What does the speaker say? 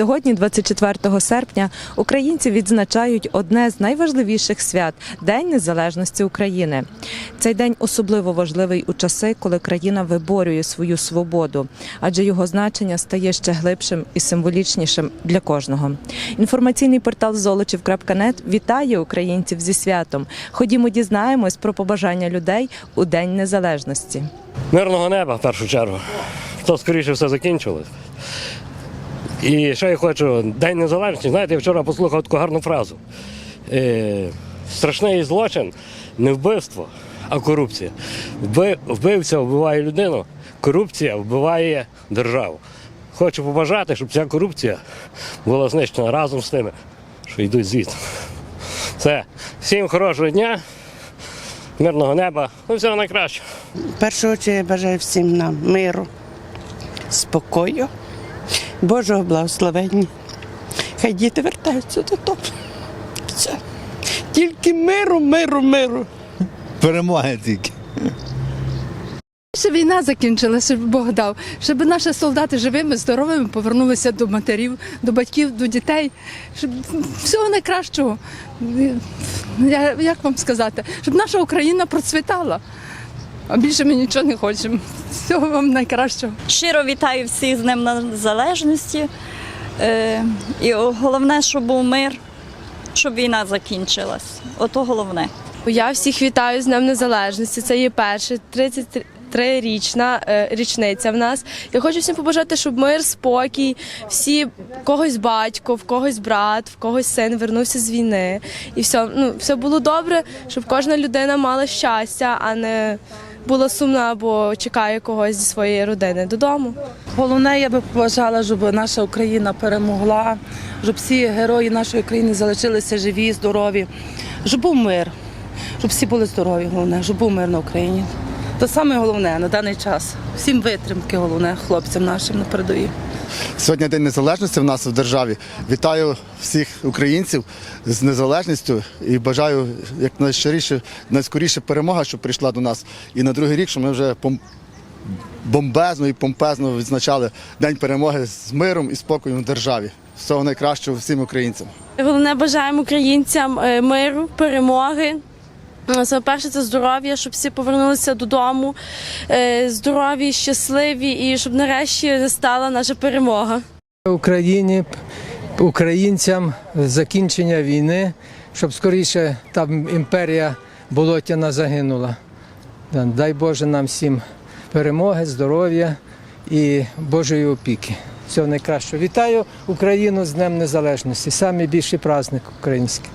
Сьогодні, 24 серпня, українці відзначають одне з найважливіших свят День Незалежності України. Цей день особливо важливий у часи, коли країна виборює свою свободу, адже його значення стає ще глибшим і символічнішим для кожного. Інформаційний портал Золочів.нет вітає українців зі святом. Ходімо, дізнаємось про побажання людей у День Незалежності. Мирного неба в першу чергу. То скоріше все закінчилось. І ще я хочу, День Незалежності, знаєте, я вчора послухав таку гарну фразу. Е, страшний злочин не вбивство, а корупція. Вби- Вбивця вбиває людину, корупція вбиває державу. Хочу побажати, щоб ця корупція була знищена разом з тими, що йдуть звідти. Все. Всім хорошого дня, мирного неба, ну всього найкращого. Чергу я бажаю всім нам миру, спокою, Божого благословення. Хай діти вертаються додому. Все. Тільки миру, миру, миру. Перемоги тільки. Щоб війна закінчилася, щоб Бог дав, щоб наші солдати живими, здоровими повернулися до матерів, до батьків, до дітей, щоб всього найкращого. Я, як вам сказати, щоб наша Україна процвітала. А більше ми нічого не хочемо. Всього вам найкращого. Щиро вітаю всіх з Днем Незалежності. Е, і головне, щоб був мир, щоб війна закінчилась. Ото головне. Я всіх вітаю з Днем Незалежності. Це є перша 33-річна е, річниця в нас. Я хочу всім побажати, щоб мир, спокій, всі когось батько, в когось брат, в когось син вернувся з війни. І все, ну, все було добре, щоб кожна людина мала щастя, а не була сумна або чекає когось зі своєї родини додому. Головне, я би побажала, щоб наша Україна перемогла, щоб всі герої нашої країни залишилися живі, здорові, щоб був мир, щоб всі були здорові, головне, щоб був мир на Україні. Це саме головне на даний час. Всім витримки, головне, хлопцям нашим на передовій. Сьогодні День Незалежності в нас в державі. Вітаю всіх українців з незалежністю і бажаю як найщиріше, найскоріше перемога, щоб прийшла до нас. І на другий рік, щоб ми вже пом- бомбезно і помпезно відзначали День перемоги з миром і спокоєм в державі. Всього найкращого всім українцям. Головне бажаємо українцям е, миру, перемоги. Саме перше це здоров'я, щоб всі повернулися додому, е, здорові, щасливі і щоб нарешті настала наша перемога. Україні, українцям закінчення війни, щоб скоріше там імперія болотяна загинула. Дай Боже нам всім перемоги, здоров'я і Божої опіки. Всього найкращого. Вітаю Україну з Днем Незалежності. Найбільший праздник український.